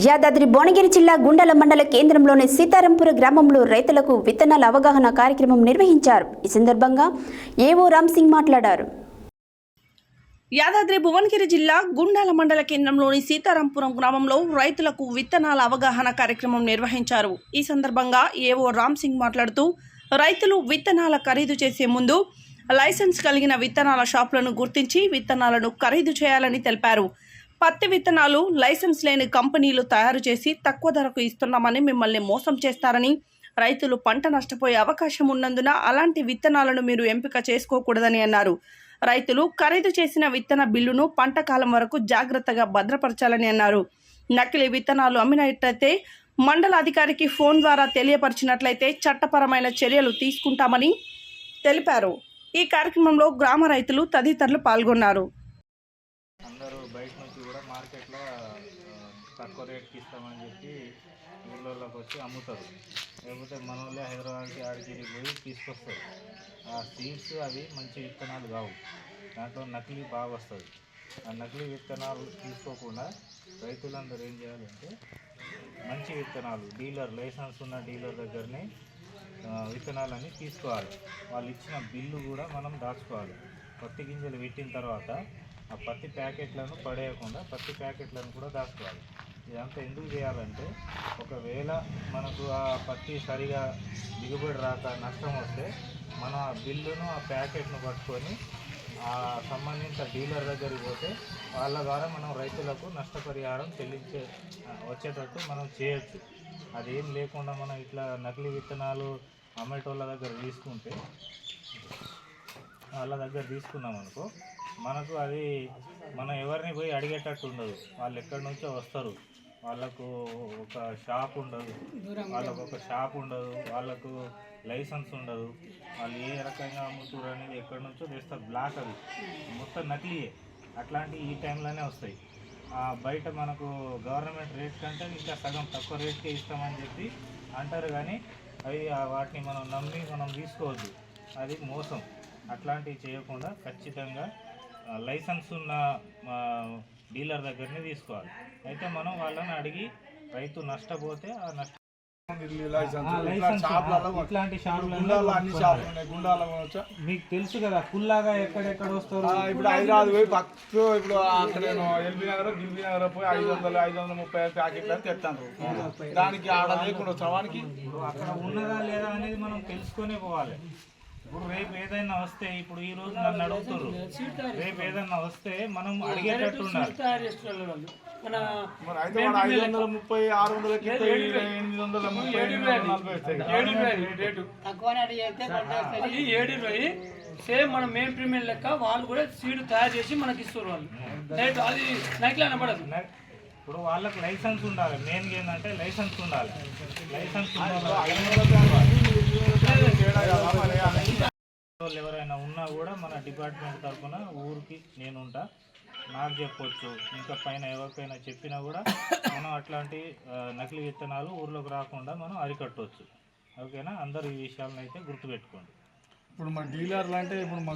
యాదాద్రి భువనగిరి జిల్లా గుండెల మండల కేంద్రంలోని సీతారాంపుర గ్రామంలో రైతులకు విత్తనాల అవగాహన కార్యక్రమం నిర్వహించారు. ఈ సందర్భంగా ఏవో రామ్ సింగ్ మాట్లాడారు. యాదాద్రి భువనగిరి జిల్లా గుండాల మండల కేంద్రంలోని సీతారాంపురం గ్రామంలో రైతులకు విత్తనాల అవగాహన కార్యక్రమం నిర్వహించారు. ఈ సందర్భంగా ఏవో రామ్ సింగ్ మాట్లాడుతూ రైతులు విత్తనాల ఖరీదు చేసే ముందు లైసెన్స్ కలిగిన విత్తనాల షాపులను గుర్తించి విత్తనాలను ఖరీదు చేయాలని తెలిపారు. పత్తి విత్తనాలు లైసెన్స్ లేని కంపెనీలు తయారు చేసి తక్కువ ధరకు ఇస్తున్నామని మిమ్మల్ని మోసం చేస్తారని రైతులు పంట నష్టపోయే అవకాశం ఉన్నందున అలాంటి విత్తనాలను మీరు ఎంపిక చేసుకోకూడదని అన్నారు. రైతులు ఖరీదు చేసిన విత్తన బిల్లును పంట కాలం వరకు జాగ్రత్తగా భద్రపరచాలని అన్నారు. నకిలీ విత్తనాలు అమ్మినట్లయితే మండల అధికారికి ఫోన్ ద్వారా తెలియపరిచినట్లయితే చట్టపరమైన చర్యలు తీసుకుంటామని తెలిపారు. ఈ కార్యక్రమంలో గ్రామ రైతులు తదితరులు పాల్గొన్నారు అందరూ బయట నుంచి కూడా మార్కెట్లో ఆ, తక్కువ రేట్కి ఇస్తామని చెప్పి ఊళ్ళోకి వచ్చి అమ్ముతారు. లేకపోతే మన వాళ్ళే హైదరాబాద్కి ఆడికి పోయి తీసుకొస్తారు. ఆ సీడ్స్ అవి మంచి విత్తనాలు కావు. దాంట్లో నకిలీ బాగా వస్తుంది. ఆ నకిలీ విత్తనాలు తీసుకోకుండా రైతులందరూ ఏం చేయాలంటే మంచి విత్తనాలు డీలర్ లైసెన్స్ ఉన్న డీలర్ దగ్గరనే విత్తనాలన్నీ విత్తనాలని తీసుకోవాలి. వాళ్ళు ఇచ్చిన బిల్లు కూడా మనం దాచుకోవాలి. పత్తి గింజలు పెట్టిన తర్వాత ఆ పత్తి ప్యాకెట్లను పడేయకుండా పత్తి ప్యాకెట్లను కూడా దాచుకోవాలి. ఇదంతా ఎందుకు చేయాలంటే ఒకవేళ మనకు ఆ పత్తి సరిగా దిగుబడి రాక నష్టం వస్తే మనం ఆ బిల్లును ఆ ప్యాకెట్ను పట్టుకొని ఆ సంబంధిత డీలర్ దగ్గరికి పోతే వాళ్ళ ద్వారా మనం రైతులకు నష్టపరిహారం చెల్లించే వచ్చేటట్టు మనం చేయొచ్చు. అదేం లేకుండా మనం ఇట్లా నకిలీ విత్తనాలు అమ్మేటోళ్ళ దగ్గర తీసుకుంటే వాళ్ళ దగ్గర తీసుకున్నాం అనుకో మనకు అది మనం ఎవరిని పోయి అడిగేటట్టు ఉండదు. వాళ్ళు ఎక్కడి నుంచో వస్తారు. వాళ్ళకు ఒక షాప్ ఉండదు. వాళ్ళకు ఒక షాప్ ఉండదు. వాళ్ళకు లైసెన్స్ ఉండదు. వాళ్ళు ఏ రకంగా అమ్ముతారు అనేది ఎక్కడి నుంచో తెస్తారు. బ్లాక్ అది. మొత్తం నకిలీయే. అట్లాంటి ఈ టైంలోనే వస్తాయి. ఆ, బయట మనకు గవర్నమెంట్ రేట్ కంటే ఇంకా సగం తక్కువ రేట్కే ఇస్తామని చెప్పి అంటారు కానీ అవి వాటిని మనం నమ్మి మనం తీసుకోవద్దు. అది మోసం. అట్లాంటివి చేయకుండా ఖచ్చితంగా లైసెన్స్ ఉన్న డీలర్ దగ్గరనే తీసుకోవాలి. అయితే మనం వాళ్ళని అడిగి రైతు నష్టపోతే ఆ నష్ట ఇట్లాంటి మీకు తెలుసు కదా కుల్లాగా ఎక్కడెక్కడ వస్తారు? ఇప్పుడు హైదరాబాద్ పోయి పక్క ఇప్పుడు అక్కడ నేను ఎల్బీ నగర్ గిల్బీ నగర్ పోయి ఐదు వందలు ఐదు వందల ముప్పై ప్యాకెట్లు అని తెస్తాను దానికి ఆడ లేకుండా శ్రవానికి అక్కడ ఉన్నదా లేదా అనేది మనం తెలుసుకునే పోవాలి. ఇప్పుడు రేపు ఏదైనా వస్తే ఇప్పుడు ఈ రోజు నన్ను అడుగుతారు. రేపు ఏదైనా వస్తే మనం అడిగేటట్టు ముప్పై ఆరు వందల ఎనిమిది వందల నలభై ఏడు సేమ్ మనం మెయిన్ ప్రీమియం లెక్క వాళ్ళు కూడా సీడ్ తయారు చేసి మనకి ఇస్తారు వాళ్ళు. రేట్ అది నైట్లో అనబడదు ఇప్పుడు వాళ్ళకి లైసెన్స్ ఉండాలి. మెయిన్ ఏంటంటే లైసెన్స్ ఉండాలి. లైసెన్స్ వాళ్ళు ఎవరైనా ఉన్నా కూడా మన డిపార్ట్మెంట్ తరఫున ఊరికి నేనుంటా నాకు చెప్పొచ్చు. ఇంకా పైన ఎవరికైనా చెప్పినా కూడా మనం అట్లాంటి నకిలీ విత్తనాలు ఊర్లోకి రాకుండా మనం అరికట్టవచ్చు ఓకేనా? అందరూ ఈ విషయాలను అయితే గుర్తుపెట్టుకోండి. ఇప్పుడు మన డీలర్లు అంటే ఇప్పుడు